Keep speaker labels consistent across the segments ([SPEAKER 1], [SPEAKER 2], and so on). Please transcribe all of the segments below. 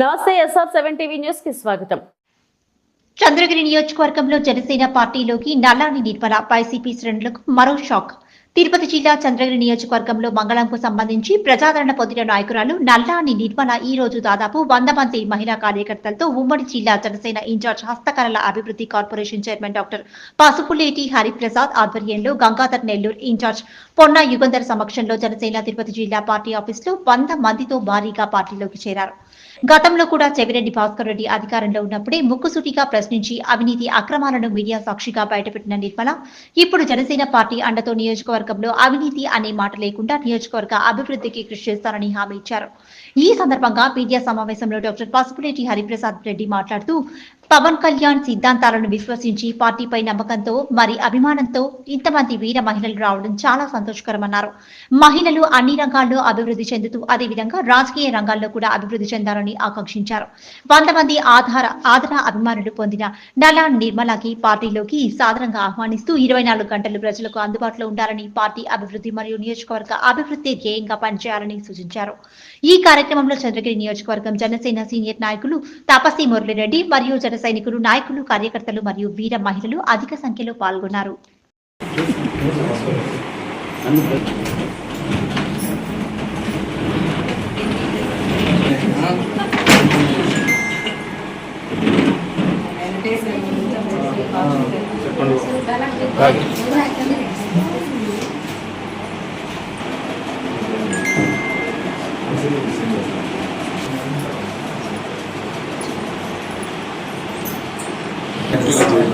[SPEAKER 1] నమస్తే SR seven TV న్యూస్కి స్వాగతం.
[SPEAKER 2] చంద్రగిరి నియోజకవర్గంలో జనసేన పార్టీలోకి నల్లాని నిర్మల వైసీపీ శ్రేణులకు మరో షాక్. తిరుపతి జిల్లా చంద్రగిరి నియోజకవర్గంలో మంగళంకు సంబంధించి ప్రజాదరణ పొందిన నాయకురాలు నల్లాని నిర్మల ఈ రోజు దాదాపు వంద మంది మహిళా కార్యకర్తలతో ఉమ్మడి జిల్లా జనసేన ఇన్ఛార్జ్ హస్తకళల అభివృద్ధి corporation chairman doctor Pasupuleti Hariprasad ఆధ్వర్యంలో గంగాధర్ నెల్లూరు ఇన్ఛార్జ్ పొన్న యుగంధర్ సమక్షంలో జనసేన తిరుపతి జిల్లా పార్టీ ఆఫీసులో వంద మందితో భారీగా పార్టీలోకి చేరారు. గతంలో కూడా చెవిరెడ్డి భాస్కర్ రెడ్డి అధికారంలో ఉన్నప్పుడే ముక్కుసూటిగా ప్రశ్నించి అవినీతి అక్రమాలను మీడియా సాక్షిగా బయటపెట్టిన నిర్మల ఇప్పుడు జనసేన పార్టీ అండతో నియోజకవర్గంలో అవినీతి అనే మాట లేకుండా నియోజకవర్గ అభివృద్ధికి కృషి చేస్తారని హామీ ఇచ్చారు. ఈ సందర్భంగా మీడియా సమావేశంలో డాక్టర్ పసుపులేటి హరిప్రసాద్ రెడ్డి మాట్లాడుతూ పవన్ కళ్యాణ్ సిద్ధాంతాలను విశ్వసించి పార్టీపై నమ్మకంతో మరి అభిమానంతో ఇంతమంది వీర మహిళలు రావడం చాలా సంతోషకరమన్నారు. మహిళలు అన్ని రంగాల్లో అభివృద్ధి చెందుతూ అదేవిధంగా రాజకీయ రంగాల్లో కూడా అభివృద్ధి చెందాలని ఆకాంక్షించారు. వంద మంది ఆధార ఆదర అభిమానులు పొందిన నలా నిర్మలకి పార్టీలోకి సాధారణంగా ఆహ్వానిస్తూ ఇరవై నాలుగు గంటలు ప్రజలకు అందుబాటులో ఉండాలని పార్టీ అభివృద్ధి మరియు నియోజకవర్గ అభివృద్ధి ధ్యేయంగా పనిచేయాలని సూచించారు. ఈ కార్యక్రమంలో చంద్రగిరి నియోజకవర్గం జనసేన సీనియర్ నాయకులు తపసి మురళిరెడ్డి మరియు జన సైనికులు నాయకులు కార్యకర్తలు మరియు వీర మహిళలు అధిక సంఖ్యలో పాల్గొన్నారు.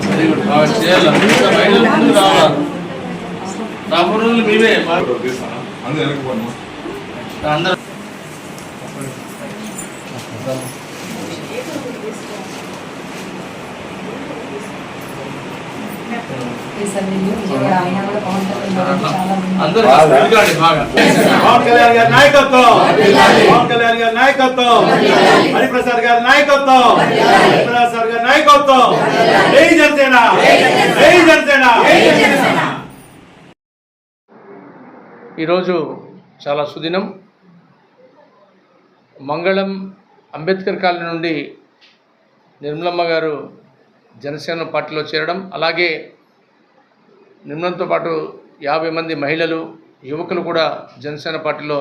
[SPEAKER 3] వెరీ గుడ్ బాగా చేయాలి ఇంకా మీవే
[SPEAKER 4] అందరూ
[SPEAKER 3] అందరూ
[SPEAKER 5] పవన్ కళ్యాణ్ గారి నాయకత్వం పవన్ కళ్యాణ్ గారి నాయకత్వం హరిప్రసాద్ గారి నాయకత్వం హరిప్రసాద్ గారి నాయకత్వం జై జనసేన జై జనసేన
[SPEAKER 3] ఈరోజు చాలా సుదినం. మంగళం అంబేద్కర్ కాలనీ నుండి నిర్మలమ్మ గారు జనసేన పార్టీలో చేరడం అలాగే నిమ్నంతో పాటు యాభై మంది మహిళలు యువకులు కూడా జనసేన పార్టీలో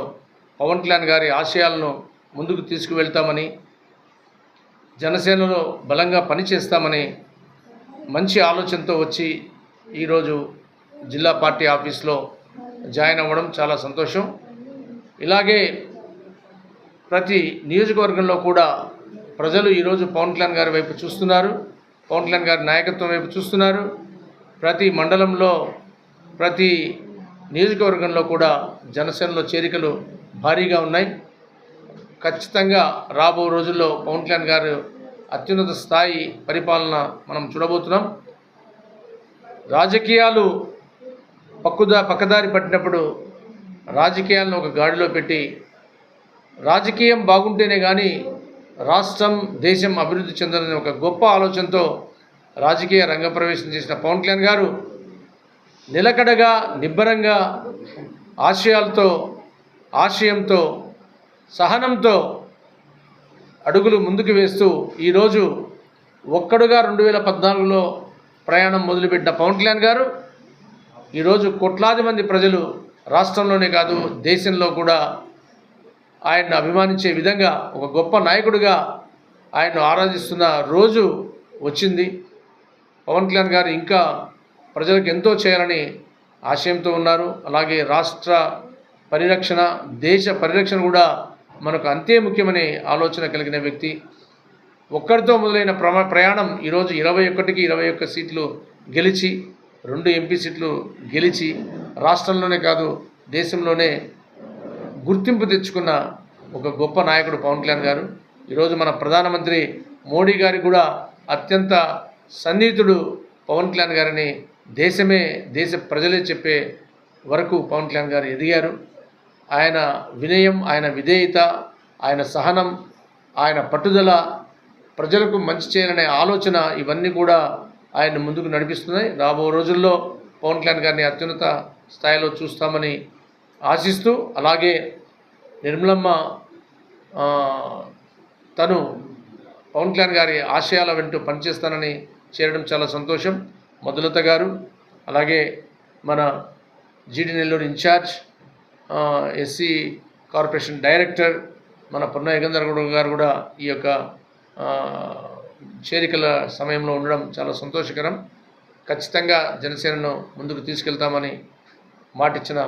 [SPEAKER 3] పవన్ కళ్యాణ్ గారి ఆశయాలను ముందుకు తీసుకువెళ్తామని జనసేనలో బలంగా పనిచేస్తామని మంచి ఆలోచనతో వచ్చి ఈరోజు జిల్లా పార్టీ ఆఫీస్లో జాయిన్ అవ్వడం చాలా సంతోషం. ఇలాగే ప్రతి నియోజకవర్గంలో కూడా ప్రజలు ఈరోజు పవన్ కళ్యాణ్ గారి వైపు చూస్తున్నారు. పవన్ కళ్యాణ్ గారి నాయకత్వం వైపు చూస్తున్నారు. ప్రతి మండలంలో ప్రతి నియోజకవర్గంలో కూడా జనసేనలో చేరికలు భారీగా ఉన్నాయి. ఖచ్చితంగా రాబో రోజుల్లో పవన్ కళ్యాణ్ గారు అత్యున్నత స్థాయి పరిపాలన మనం చూడబోతున్నాం. రాజకీయాలు పక్కుదా పక్కదారి పట్టినప్పుడు రాజకీయాలను ఒక గాడిలో పెట్టి రాజకీయం బాగుంటేనే కానీ రాష్ట్రం దేశం అభివృద్ధి చెందాలని ఒక గొప్ప ఆలోచనతో రాజకీయ రంగ ప్రవేశం చేసిన పవన్ కళ్యాణ్ గారు నిలకడగా నిబ్బరంగా ఆశయాలతో ఆశయంతో సహనంతో అడుగులు ముందుకు వేస్తూ ఈరోజు ఒక్కడుగా రెండు వేల పద్నాలుగులో ప్రయాణం మొదలుపెట్టిన పవన్ కళ్యాణ్ గారు ఈరోజు కోట్లాది మంది ప్రజలు రాష్ట్రంలోనే కాదు దేశంలో కూడా ఆయన్ను అభిమానించే విధంగా ఒక గొప్ప నాయకుడిగా ఆయన్ను ఆరాధిస్తున్న రోజు వచ్చింది. పవన్ కళ్యాణ్ గారు ఇంకా ప్రజలకు ఎంతో చేయాలని ఆశయంతో ఉన్నారు. అలాగే రాష్ట్ర పరిరక్షణ దేశ పరిరక్షణ కూడా మనకు అంతే ముఖ్యమనే ఆలోచన కలిగిన వ్యక్తి. ఒక్కరితో మొదలైన ప్రమా ప్రయాణం ఈరోజు ఇరవై ఒకటికి ఇరవై ఒక్క సీట్లు గెలిచి రెండు ఎంపీ సీట్లు గెలిచి రాష్ట్రంలోనే కాదు దేశంలోనే గుర్తింపు తెచ్చుకున్న ఒక గొప్ప నాయకుడు పవన్ కళ్యాణ్ గారు. ఈరోజు మన ప్రధానమంత్రి మోడీ గారికి కూడా అత్యంత సన్నిహితుడు పవన్ కళ్యాణ్ గారిని దేశమే దేశ ప్రజలే చెప్పే వరకు పవన్ కళ్యాణ్ గారు ఎదిగారు. ఆయన వినయం ఆయన విధేయత ఆయన సహనం ఆయన పట్టుదల ప్రజలకు మంచి చేయాలనే ఆలోచన ఇవన్నీ కూడా ఆయన ముందుకు నడిపిస్తున్నాయి. రాబో రోజుల్లో పవన్ కళ్యాణ్ గారిని అత్యున్నత స్థాయిలో చూస్తామని ఆశిస్తూ అలాగే నిర్మలమ్మ తను పవన్ కళ్యాణ్ గారి ఆశయాల వెంట పనిచేస్తానని చేరడం చాలా సంతోషం. మధులత గారు అలాగే మన GD Nellore in-charge SC corporation director మన పొన్న యుగంధర్ గారు కూడా ఈ యొక్క చేరికల సమయంలో ఉండడం చాలా సంతోషకరం. ఖచ్చితంగా జనసేనను ముందుకు తీసుకెళ్తామని మాటిచ్చిన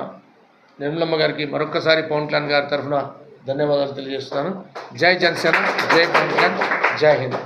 [SPEAKER 3] నిర్మలమ్మ గారికి మరొక్కసారి పవన్ కళ్యాణ్ గారి తరఫున ధన్యవాదాలు తెలియజేస్తున్నాను. జై జనసేన జై పవన్ కళ్యాణ్ జై హింద్.